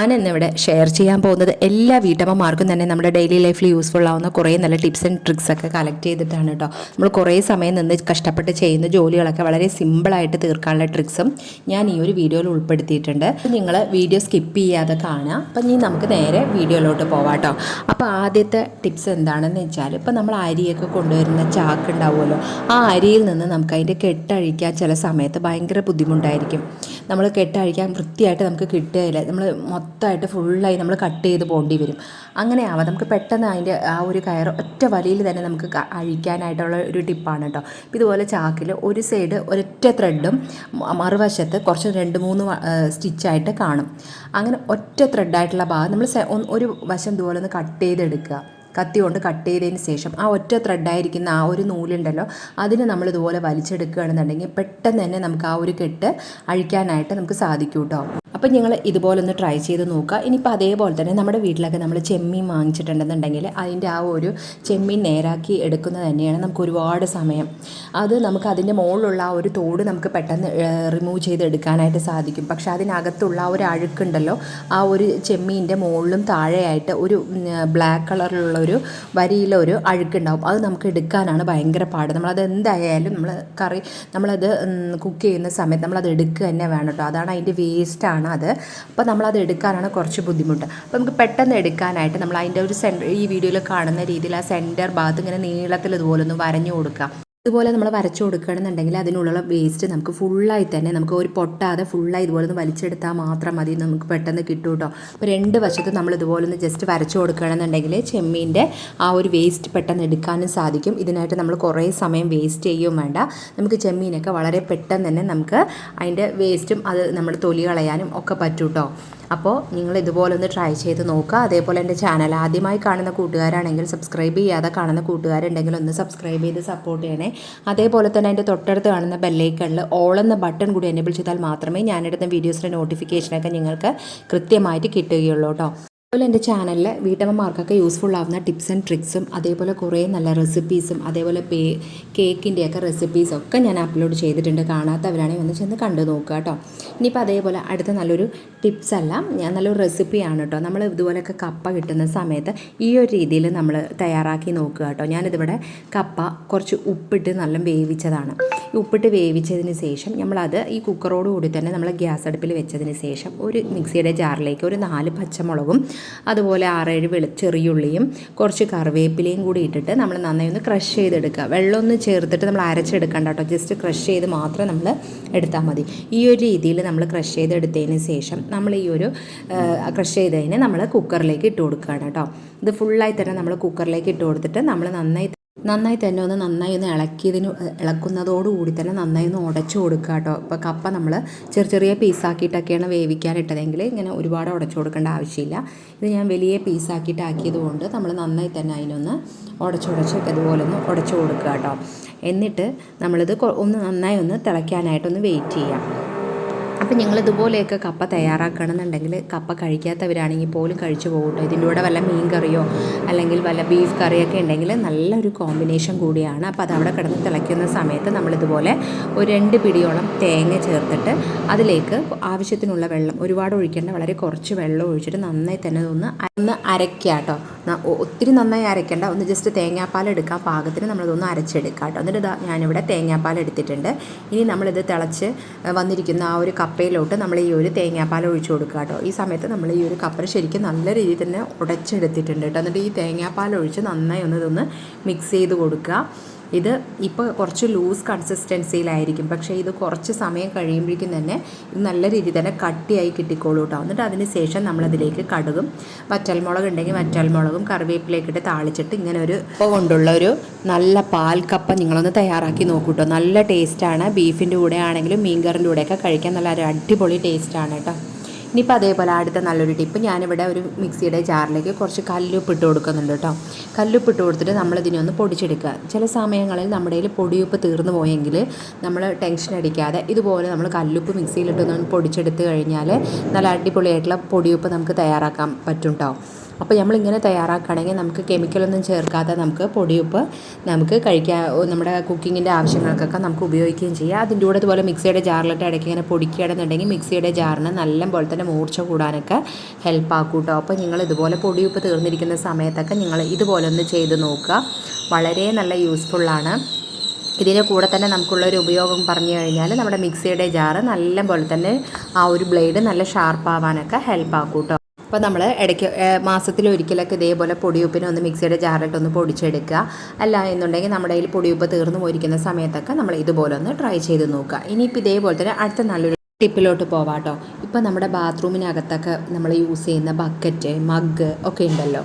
ഞാൻ ഇന്നിവിടെ ഷെയർ ചെയ്യാൻ പോകുന്നത് എല്ലാ വീട്ടമ്മമാർക്കും തന്നെ നമ്മുടെ ഡെയിലി ലൈഫിൽ യൂസ്ഫുൾ ആവുന്ന കുറേ നല്ല ടിപ്സ് ആൻഡ് ട്രിക്സ് ഒക്കെ കളക്ട് ചെയ്തിട്ടാണ് കേട്ടോ നമ്മൾ കുറേ സമയം നിന്ന് കഷ്ടപ്പെട്ട് ചെയ്യുന്ന ജോലികളൊക്കെ വളരെ സിമ്പിളായിട്ട് തീർക്കാനുള്ള ട്രിക്സും ഞാൻ ഈ ഒരു വീഡിയോയിൽ ഉൾപ്പെടുത്തിയിട്ടുണ്ട്. നിങ്ങൾ വീഡിയോ സ്കിപ്പ് ചെയ്യാതെ കാണുക. അപ്പം ഇനി നമുക്ക് നേരെ വീഡിയോയിലോട്ട് പോവാം കേട്ടോ അപ്പോൾ ആദ്യത്തെ ടിപ്സ് എന്താണെന്ന് വെച്ചാൽ ഇപ്പം നമ്മൾ അരിയൊക്കെ കൊണ്ടുവരുന്ന ചാക്ക് ഉണ്ടാവുമല്ലോ ആ അരിയിൽ നിന്ന് നമുക്ക് അതിന്റെ കെട്ടഴിക്കാൻ ചില സമയത്ത് ഭയങ്കര ബുദ്ധിമുട്ടായിരിക്കും. നമ്മൾ കെട്ടഴിക്കാൻ വൃത്തിയായിട്ട് നമുക്ക് കിട്ടുകയില്ല. നമ്മൾ മൊത്തമായിട്ട് ഫുള്ളായി നമ്മൾ കട്ട് ചെയ്ത് പോകേണ്ടി വരും. അങ്ങനെ ആവാം നമുക്ക് പെട്ടെന്ന് അതിന്റെ ആ ഒരു കയർ ഒറ്റ വലിയിൽ തന്നെ നമുക്ക് അഴിക്കാനായിട്ടുള്ള ഒരു ടിപ്പാണ് കേട്ടോ ഇതുപോലെ ചാക്കിൽ ഒരു സൈഡ് ഒരൊറ്റ ത്രെഡും മറുവശത്ത് കുറച്ച് രണ്ട് മൂന്ന് സ്റ്റിച്ചായിട്ട് കാണും. അങ്ങനെ ഒറ്റ ത്രെഡായിട്ടുള്ള ഭാഗം നമ്മൾ ഒരു വശം ഇതുപോലെ ഒന്ന് കട്ട് ചെയ്തെടുക്കുക. കത്തി കൊണ്ട് കട്ട് ചെയ്തതിന് ശേഷം ആ ഒറ്റ ത്രെഡായിരിക്കുന്ന ആ ഒരു നൂലുണ്ടല്ലോ അതിനെ നമ്മൾ ഇതുപോലെ വലിച്ചെടുക്കുകയാണെന്നുണ്ടെങ്കിൽ പെട്ടെന്ന് തന്നെ നമുക്ക് ആ ഒരു കെട്ട് അഴിക്കാനായിട്ട് നമുക്ക് സാധിക്കും കേട്ടോ അപ്പം നിങ്ങൾ ഇതുപോലെ ഒന്ന് ട്രൈ ചെയ്ത് നോക്കുക. ഇനിയിപ്പോൾ അതേപോലെ തന്നെ നമ്മുടെ വീട്ടിലൊക്കെ നമ്മൾ ചെമ്മീൻ വാങ്ങിച്ചിട്ടുണ്ടെന്നുണ്ടെങ്കിൽ അതിന്റെ ആ ഒരു ചെമ്മീൻ നേരാക്കി എടുക്കുന്നത് തന്നെയാണ് നമുക്ക് ഒരുപാട് സമയം. അത് നമുക്ക് അതിന്റെ മുകളിലുള്ള ആ ഒരു തോട് നമുക്ക് പെട്ടെന്ന് റിമൂവ് ചെയ്ത് എടുക്കാനായിട്ട് സാധിക്കും. പക്ഷേ അതിനകത്തുള്ള ആ ഒരു അഴുക്കുണ്ടല്ലോ ആ ഒരു ചെമ്മീന്റെ മുകളിലും താഴെയായിട്ട് ഒരു ബ്ലാക്ക് കളറിലുള്ള ഒരു വരിയിലൊരു അഴുക്കുണ്ടാവും. അത് നമുക്ക് എടുക്കാനാണ് ഭയങ്കര പാട്. നമ്മളത് എന്തായാലും നമ്മൾ കറി നമ്മളത് കുക്ക് ചെയ്യുന്ന സമയത്ത് നമ്മളത് എടുക്കുക തന്നെ വേണം കേട്ടോ. അതാണ് അതിന്റെ വേസ്റ്റാണ് അത്. അപ്പോൾ നമ്മളത് എടുക്കാനാണ് കുറച്ച് ബുദ്ധിമുട്ട്. അപ്പോൾ നമുക്ക് പെട്ടെന്ന് എടുക്കാനായിട്ട് നമ്മൾ അതിന്റെ ഒരു സെന്റർ ഈ വീഡിയോയിൽ കാണുന്ന രീതിയിൽ ആ സെന്റർ ഭാഗത്ത് ഇങ്ങനെ നീളത്തിൽ ഇതുപോലെ ഒന്ന് വരഞ്ഞു കൊടുക്കുക ഇതുപോലെ നമ്മൾ വരച്ചു കൊടുക്കുകയാണെന്നുണ്ടെങ്കിൽ അതിനുള്ള വേസ്റ്റ് നമുക്ക് ഫുള്ളായി തന്നെ നമുക്ക് ഒരു പൊട്ടാതെ ഫുള്ളായി ഇതുപോലെ ഒന്ന് വലിച്ചെടുത്താൽ മാത്രം മതി നമുക്ക് പെട്ടെന്ന് കിട്ടും കേട്ടോ. അപ്പോൾ രണ്ട് വശത്ത് നമ്മൾ ഇതുപോലെ ഒന്ന് ജസ്റ്റ് വരച്ചു കൊടുക്കുകയാണെന്നുണ്ടെങ്കിൽ ചെമ്മീന്റെ ആ ഒരു വേസ്റ്റ് പെട്ടെന്ന് എടുക്കാനും സാധിക്കും. ഇതിനായിട്ട് നമ്മൾ കുറേ സമയം വേസ്റ്റ് ചെയ്യുകയും വേണ്ട. നമുക്ക് ചെമ്മീനൊക്കെ വളരെ പെട്ടെന്ന് തന്നെ നമുക്ക് അതിന്റെ വേസ്റ്റും അത് നമ്മൾ തൊലി കളയാനും ഒക്കെ പറ്റും കേട്ടോ. അപ്പോൾ നിങ്ങൾ ഇതുപോലെ ഒന്ന് ട്രൈ ചെയ്ത് നോക്കുക. അതേപോലെ എന്റെ ചാനൽ ആദ്യമായി കാണുന്ന കൂട്ടുകാരാണെങ്കിൽ സബ്സ്ക്രൈബ് ചെയ്യാതെ കാണുന്ന കൂട്ടുകാരുണ്ടെങ്കിൽ ഒന്ന് സബ്സ്ക്രൈബ് ചെയ്ത് സപ്പോർട്ട് ചെയ്യണേ. അതേപോലെ തന്നെ എന്റെ തൊട്ടടുത്ത് കാണുന്ന ബെല്ലൈക്കണിൽ ഓൾ എന്ന ബട്ടൺ കൂടി എനേബിൾ ചെയ്താൽ മാത്രമേ ഞാനെടുത്ത വീഡിയോസിന്റെ നോട്ടിഫിക്കേഷനൊക്കെ നിങ്ങൾക്ക് കൃത്യമായിട്ട് കിട്ടുകയുള്ളൂ കേട്ടോ അതുപോലെ എന്റെ ചാനലിൽ വീട്ടമ്മമാർക്കൊക്കെ യൂസ്ഫുൾ ആവുന്ന ടിപ്സ് ആൻഡ് ട്രിക്സും അതേപോലെ കുറേ നല്ല റെസിപ്പീസും അതേപോലെ പേ കേക്കിന്റെയൊക്കെ റെസിപ്പീസും ഒക്കെ ഞാൻ അപ്ലോഡ് ചെയ്തിട്ടുണ്ട്. കാണാത്തവരാണെങ്കിൽ ഒന്ന് ചെന്ന് കണ്ടു നോക്കുക കേട്ടോ ഇനിയിപ്പോൾ അതേപോലെ അടുത്ത നല്ലൊരു ടിപ്സ് അല്ല ഞാൻ നല്ലൊരു റെസിപ്പിയാണ് കേട്ടോ നമ്മൾ ഇതുപോലെയൊക്കെ കപ്പ കിട്ടുന്ന സമയത്ത് ഈ ഒരു രീതിയിൽ നമ്മൾ തയ്യാറാക്കി നോക്കുക കേട്ടോ ഞാനിതിവിടെ കപ്പ കുറച്ച് ഉപ്പിട്ട് നല്ല വേവിച്ചതാണ്. ഉപ്പിട്ട് വേവിച്ചതിന് ശേഷം നമ്മളത് ഈ കുക്കറോട് കൂടി തന്നെ നമ്മൾ ഗ്യാസ് അടുപ്പിൽ വെച്ചതിന് ശേഷം ഒരു മിക്സിയുടെ ജാറിലേക്ക് ഒരു നാല് പച്ചമുളകും അതുപോലെ ആറേഴ് വെളു ചെറിയുള്ളിയും കുറച്ച് കറിവേപ്പിലയും കൂടി ഇട്ടിട്ട് നമ്മൾ നന്നായി ഒന്ന് ക്രഷ് ചെയ്തെടുക്കുക. ഒന്ന് ചേർത്തിട്ട് നമ്മൾ അരച്ചെടുക്കണ്ട കേട്ടോ. ജസ്റ്റ് ക്രഷ് ചെയ്ത് മാത്രം നമ്മൾ എടുത്താൽ മതി. ഈ ഒരു രീതിയിൽ നമ്മൾ ക്രഷ് ചെയ്തെടുത്തതിന് ശേഷം നമ്മൾ ഈ ഒരു ക്രഷ് ചെയ്തതിന് നമ്മൾ കുക്കറിലേക്ക് ഇട്ട് കൊടുക്കുകയാണ് കേട്ടോ. ഇത് ഫുള്ളായി തന്നെ നമ്മൾ കുക്കറിലേക്ക് ഇട്ട് കൊടുത്തിട്ട് നമ്മൾ നന്നായി നന്നായി തന്നെ ഒന്ന് നന്നായി ഒന്ന് ഇളക്കിയതിന് ഇളക്കുന്നതോടുകൂടി തന്നെ നന്നായി ഒന്ന് ഉടച്ചു കൊടുക്കുക കേട്ടോ. ഇപ്പോൾ കപ്പ നമ്മൾ ചെറിയ ചെറിയ പീസാക്കിയിട്ടൊക്കെയാണ് വേവിക്കാനിട്ടതെങ്കിൽ ഇങ്ങനെ ഒരുപാട് ഉടച്ചു കൊടുക്കേണ്ട ആവശ്യമില്ല. ഇത് ഞാൻ വലിയ പീസാക്കിയിട്ടാക്കിയത് കൊണ്ട് നമ്മൾ നന്നായി തന്നെ അതിനൊന്ന് ഉടച്ചുടച്ച് ഇതുപോലെ ഒന്ന് ഉടച്ചു കൊടുക്കുക കേട്ടോ. എന്നിട്ട് നമ്മളിത് ഒന്ന് നന്നായി ഒന്ന് തിളയ്ക്കാനായിട്ടൊന്ന് വെയിറ്റ് ചെയ്യാം. അപ്പം നിങ്ങൾ ഇതുപോലെയൊക്കെ കപ്പ തയ്യാറാക്കണമെന്നുണ്ടെങ്കിൽ കപ്പ കഴിക്കാത്തവരാണെങ്കിൽ പോലും കഴിച്ചു പോകട്ടോ ഇതിന്റെ കൂടെ വല്ല മീൻ കറിയോ അല്ലെങ്കിൽ വല്ല ബീഫ് കറിയൊക്കെ ഉണ്ടെങ്കിൽ നല്ലൊരു കോമ്പിനേഷൻ കൂടിയാണ്. അപ്പോൾ അതവിടെ കിടന്ന് തിളയ്ക്കുന്ന സമയത്ത് നമ്മളിതുപോലെ ഒരു രണ്ട് പിടിയോളം തേങ്ങ ചേർത്തിട്ട് അതിലേക്ക് ആവശ്യത്തിനുള്ള വെള്ളം ഒരുപാട് ഒഴിക്കേണ്ട വളരെ കുറച്ച് വെള്ളം ഒഴിച്ചിട്ട് നന്നായി തന്നെ ഒന്ന് ഒന്ന് അരയ്ക്കുക കേട്ടോ. ഒത്തിരി നന്നായി അരയ്ക്കേണ്ട. ഒന്ന് ജസ്റ്റ് തേങ്ങാപ്പാൽ എടുക്കാൻ പാകത്തിന് നമ്മളിതൊന്ന് അരച്ചെടുക്കാം കേട്ടോ. എന്നിട്ട് ഞാനിവിടെ തേങ്ങാപ്പാൽ എടുത്തിട്ടുണ്ട്. ഇനി നമ്മളിത് തിളച്ച് വന്നിരിക്കുന്ന ആ ഒരു കപ്പയിലോട്ട് നമ്മൾ ഈ ഒരു തേങ്ങാപ്പാൽ ഒഴിച്ചു കൊടുക്കുക കേട്ടോ. ഈ സമയത്ത് നമ്മൾ ഈ ഒരു കപ്പ ശരിക്കും നല്ല രീതിയിൽ തന്നെ ഉടച്ചെടുത്തിട്ടുണ്ട് കേട്ടോ. എന്നിട്ട് ഈ തേങ്ങാപ്പാൽ ഒഴിച്ച് നന്നായി ഒന്ന് ഇതൊന്ന് മിക്സ് ചെയ്ത് കൊടുക്കുക. ഇത് ഇപ്പോൾ കുറച്ച് ലൂസ് കൺസിസ്റ്റൻസിയിലായിരിക്കും പക്ഷേ ഇത് കുറച്ച് സമയം കഴിയുമ്പോഴേക്കും തന്നെ ഇത് നല്ല രീതിയിൽ തന്നെ കട്ടിയായി കിട്ടിക്കോളൂ കേട്ടോ. എന്നിട്ട് അതിന് ശേഷം നമ്മളതിലേക്ക് കടുകും വറ്റൽമുളക് ഉണ്ടെങ്കിൽ വറ്റൽമുളകും കറിവേപ്പിലേക്ക് ഇട്ട് താളിച്ചിട്ട് ഇങ്ങനെ ഒരു കൊണ്ടുള്ള ഒരു നല്ല പാൽക്കപ്പ നിങ്ങളൊന്ന് തയ്യാറാക്കി നോക്കൂ കേട്ടോ. നല്ല ടേസ്റ്റാണ് ബീഫിന്റെ കൂടെ ആണെങ്കിലും മീൻകറിന്റെ കൂടെയൊക്കെ കഴിക്കാൻ നല്ല ഒരു അടിപൊളി ടേസ്റ്റാണ് കേട്ടോ. ഇനിയിപ്പോൾ അതേപോലെ അടുത്ത നല്ലൊരു ടിപ്പ് ഞാനിവിടെ ഒരു മിക്സിയുടെ ജാറിലേക്ക് കുറച്ച് കല്ലുപ്പ് ഇട്ട് കൊടുക്കുന്നുണ്ട് കേട്ടോ. കല്ലുപ്പ് ഇട്ട് കൊടുത്തിട്ട് നമ്മളിതിനെ ഒന്ന് പൊടിച്ചെടുക്കുക. ചില സമയങ്ങളിൽ നമ്മുടെ കയ്യിൽ പൊടിയുപ്പ് തീർന്നു പോയെങ്കിൽ നമ്മൾ ടെൻഷൻ അടിക്കാതെ ഇതുപോലെ നമ്മൾ കല്ലുപ്പ് മിക്സിയിലിട്ടൊന്ന് പൊടിച്ചെടുത്ത് കഴിഞ്ഞാൽ നല്ല അടിപൊളിയായിട്ടുള്ള പൊടിയുപ്പ് നമുക്ക് തയ്യാറാക്കാൻ പറ്റും കേട്ടോ. അപ്പോൾ നമ്മളിങ്ങനെ തയ്യാറാക്കുകയാണെങ്കിൽ നമുക്ക് കെമിക്കലൊന്നും ചേർക്കാതെ നമുക്ക് പൊടിയുപ്പ് നമുക്ക് കഴിക്കാൻ നമ്മുടെ കുക്കിങ്ങിന്റെ ആവശ്യങ്ങൾക്കൊക്കെ നമുക്ക് ഉപയോഗിക്കുകയും ചെയ്യാം. അതിന്റെ കൂടെ ഇതുപോലെ മിക്സിയുടെ ജാറിലിട്ട് ഇടയ്ക്ക് ഇങ്ങനെ പൊടിക്കുകയാണെന്നുണ്ടെങ്കിൽ മിക്സിയുടെ ജാറിന് നല്ല പോലെ തന്നെ മൂർച്ച കൂടാനൊക്കെ ഹെൽപ്പ് ആക്കും കേട്ടോ അപ്പോൾ നിങ്ങൾ ഇതുപോലെ പൊടിയുപ്പ് തീർന്നിരിക്കുന്ന സമയത്തൊക്കെ നിങ്ങൾ ഇതുപോലെ ഒന്ന് ചെയ്ത് നോക്കുക. വളരെ നല്ല യൂസ്ഫുള്ളാണ് ഇതിന്റെ കൂടെ തന്നെ നമുക്കുള്ളൊരു ഉപയോഗം പറഞ്ഞു കഴിഞ്ഞാൽ നമ്മുടെ മിക്സിയുടെ ജാറ് നല്ല പോലെ തന്നെ ആ ഒരു ബ്ലേഡ് നല്ല ഷാർപ്പ് ആവാനൊക്കെ ഹെൽപ്പ് ആക്കും കേട്ടോ അപ്പോൾ നമ്മൾ ഇടയ്ക്ക് മാസത്തിൽ ഒരിക്കലൊക്കെ ഇതേപോലെ പൊടിയുപ്പിനെ ഒന്ന് മിക്സിയുടെ ജാറിട്ട് ഒന്ന് പൊടിച്ചെടുക്കുക. അല്ല എന്നുണ്ടെങ്കിൽ നമ്മുടെ കയ്യിൽ പൊടിയുപ്പ് തീർന്നു പോയിരിക്കുന്ന സമയത്തൊക്കെ നമ്മൾ ഇതുപോലെ ഒന്ന് ട്രൈ ചെയ്ത് നോക്കുക. ഇനിയിപ്പോൾ ഇതേപോലെ തന്നെ അടുത്ത നല്ലൊരു ടിപ്പിലോട്ട് പോവാട്ടോ. ഇപ്പോൾ നമ്മുടെ ബാത്റൂമിനകത്തൊക്കെ നമ്മൾ യൂസ് ചെയ്യുന്ന ബക്കറ്റ് മഗ്ഗ് ഒക്കെ ഉണ്ടല്ലോ.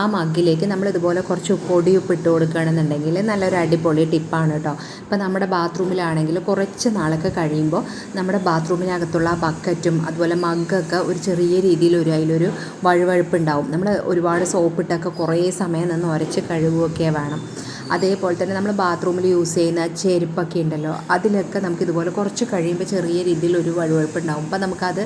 ആ മഗ്ഗിലേക്ക് നമ്മൾ ഇതുപോലെ കുറച്ച് പൊടിയുപ്പ് ഇട്ട് കൊടുക്കുകയാണെന്നുണ്ടെങ്കിൽ നല്ലൊരു അടിപൊളി ടിപ്പാണ് കേട്ടോ. ഇപ്പോൾ നമ്മുടെ ബാത്റൂമിലാണെങ്കിൽ കുറച്ച് നാളൊക്കെ കഴിയുമ്പോൾ നമ്മുടെ ബാത്റൂമിനകത്തുള്ള ആ ബക്കറ്റും അതുപോലെ മഗ്ഗൊക്കെ ഒരു ചെറിയ രീതിയിൽ ഒരു അതിലൊരു വഴുവഴുപ്പ് ഉണ്ടാവും നമ്മൾ ഒരുപാട് സോപ്പിട്ടൊക്കെ കുറേ സമയം നിന്ന് ഉരച്ച് കഴുകുകയൊക്കെ വേണം. അതേപോലെ തന്നെ നമ്മൾ ബാത്റൂമിൽ യൂസ് ചെയ്യുന്ന ചെരുപ്പൊക്കെ ഉണ്ടല്ലോ അതിലൊക്കെ നമുക്ക് ഇതുപോലെ കുറച്ച് കഴിയുമ്പോൾ ചെറിയ രീതിയിൽ ഒരു വഴുവഴുപ്പ് ഉണ്ടാവും. അപ്പോൾ നമുക്കത്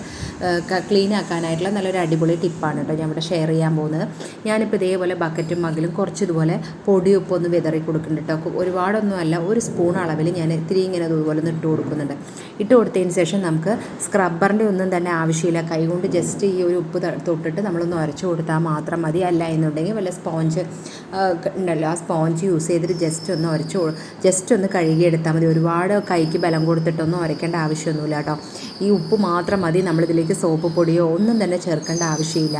ക്ലീൻ ആക്കാനായിട്ടുള്ള നല്ലൊരു അടിപൊളി ടിപ്പാണ് കേട്ടോ ഞാൻ ഇവിടെ ഷെയർ ചെയ്യാൻ പോകുന്നത്. ഞാനിപ്പോൾ ഇതേപോലെ ബക്കറ്റും മകിലും കുറച്ച് ഇതുപോലെ പൊടി ഉപ്പൊന്ന് വിതറി കൊടുക്കുന്നുണ്ട് കേട്ടോ. ഒരുപാടൊന്നും അല്ല ഒരു സ്പൂൺ അളവിൽ ഞാൻ ഇത്തിരി ഇങ്ങനെ അതുപോലെ ഒന്ന് ഇട്ട് കൊടുക്കുന്നുണ്ട്. ഇട്ട് കൊടുത്തതിന് ശേഷം നമുക്ക് സ്ക്രബ്ബറിന്റെ ഒന്നും തന്നെ ആവശ്യമില്ല. കൈകൊണ്ട് ജസ്റ്റ് ഈ ഒരു ഉപ്പ് തൊട്ടിട്ട് നമ്മളൊന്ന് അരച്ചു കൊടുത്താൽ മാത്രം മതി. അല്ല എന്നുണ്ടെങ്കിൽ വല്ല സ്പോഞ്ച് ഉണ്ടല്ലോ ആ സ്പോഞ്ച് യൂസ് ചെയ്തിട്ട് ജസ്റ്റ് ഒന്ന് ഉരച്ച് ജസ്റ്റ് ഒന്ന് കഴുകിയെടുത്താൽ മതി. ഒരുപാട് കൈക്ക് ബലം കൊടുത്തിട്ടൊന്നും ഉരയ്ക്കേണ്ട ആവശ്യമൊന്നുമില്ല കേട്ടോ. ഈ ഉപ്പ് മാത്രം മതി. നമ്മളിതിലേക്ക് സോപ്പ് പൊടിയോ ഒന്നും തന്നെ ചേർക്കേണ്ട ആവശ്യമില്ല.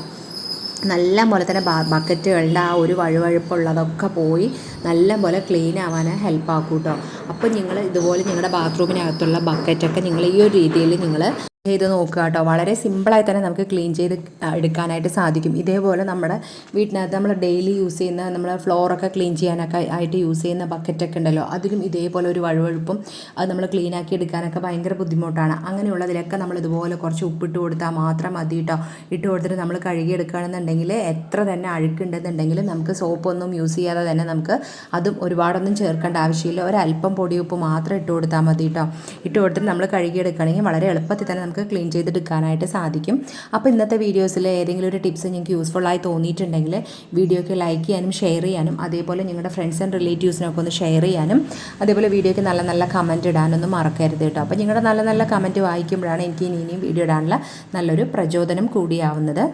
നല്ല പോലെ തന്നെ ബക്കറ്റുകളുടെ ആ ഒരു വഴുവഴുപ്പുള്ളതൊക്കെ പോയി നല്ല പോലെ ക്ലീൻ ആവാൻ ഹെൽപ്പ് ആക്കും കേട്ടോ. അപ്പോൾ നിങ്ങൾ ഇതുപോലെ നിങ്ങളുടെ ബാത്റൂമിനകത്തുള്ള ബക്കറ്റൊക്കെ നിങ്ങൾ ഈ ഒരു രീതിയിൽ നിങ്ങൾ ചെയ്ത് നോക്കുക കേട്ടോ. വളരെ സിമ്പിളായി തന്നെ നമുക്ക് ക്ലീൻ ചെയ്ത് എടുക്കാനായിട്ട് സാധിക്കും. ഇതേപോലെ നമ്മുടെ വീട്ടിനകത്ത് നമ്മൾ ഡെയിലി യൂസ് ചെയ്യുന്ന നമ്മൾ ഫ്ലോറൊക്കെ ക്ലീൻ ചെയ്യാനൊക്കെ ആയിട്ട് യൂസ് ചെയ്യുന്ന ബക്കറ്റൊക്കെ ഉണ്ടല്ലോ. അതിലും ഇതേപോലെ ഒരു വഴുവഴുപ്പും അത് നമ്മൾ ക്ലീൻ ആക്കി എടുക്കാനൊക്കെ ഭയങ്കര ബുദ്ധിമുട്ടാണ്. അങ്ങനെയുള്ളതിലൊക്കെ നമ്മൾ ഇതുപോലെ കുറച്ച് ഉപ്പിട്ട് കൊടുത്താൽ മാത്രം മതി കേട്ടോ. ഇട്ട് കൊടുത്തിട്ട് നമ്മൾ കഴുകി എടുക്കുകയാണെന്നുണ്ടെങ്കിൽ എത്ര തന്നെ അഴുക്കുണ്ടെന്നുണ്ടെങ്കിലും നമുക്ക് സോപ്പൊന്നും യൂസ് ചെയ്യാതെ തന്നെ നമുക്ക് അതും ഒരുപാടൊന്നും ചേർക്കേണ്ട ആവശ്യമില്ല. ഒരല്പം പൊടിയുപ്പ് മാത്രം ഇട്ട് കൊടുത്താൽ മതി കേട്ടോ. ഇട്ട് കൊടുത്തിട്ട് നമ്മൾ കഴുകി എടുക്കുകയാണെങ്കിൽ വളരെ എളുപ്പത്തിൽ തന്നെ നമുക്ക് ക്ലീൻ ചെയ്തെടുക്കാനായിട്ട് സാധിക്കും. അപ്പോൾ ഇന്നത്തെ വീഡിയോസിൽ ഏതെങ്കിലും ഒരു ടിപ്സ് നിങ്ങൾക്ക് ആയി തോന്നിയിട്ടുണ്ടെങ്കിൽ വീഡിയോയ്ക്ക് ലൈക്ക് ചെയ്യാനും ഷെയർ ചെയ്യാനും അതേപോലെ നിങ്ങളുടെ ഫ്രണ്ട്സ് ആൻഡ് റിലേറ്റീവ്സിനൊക്കെ ഒന്ന് ഷെയർ ചെയ്യാനും അതേപോലെ വീഡിയോയ്ക്ക് നല്ല നല്ല കമന്റ് ഇടാനൊന്നും മറക്കരുത് കേട്ടോ. അപ്പോൾ നിങ്ങളുടെ നല്ല നല്ല കമന്റ് വായിക്കുമ്പോഴാണ് എനിക്ക് ഇനി ഇനിയും വീഡിയോ ഇടാനുള്ള നല്ലൊരു പ്രചോദനം കൂടിയാവുന്നത്.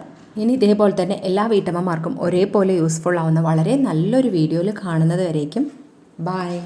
ഇനി ഇതേപോലെ തന്നെ എല്ലാ വീട്ടമ്മമാർക്കും ഒരേപോലെ യൂസ്ഫുൾ ആവുന്ന വളരെ നല്ലൊരു വീഡിയോയിൽ കാണുന്നത് വരേക്കും. ബായ്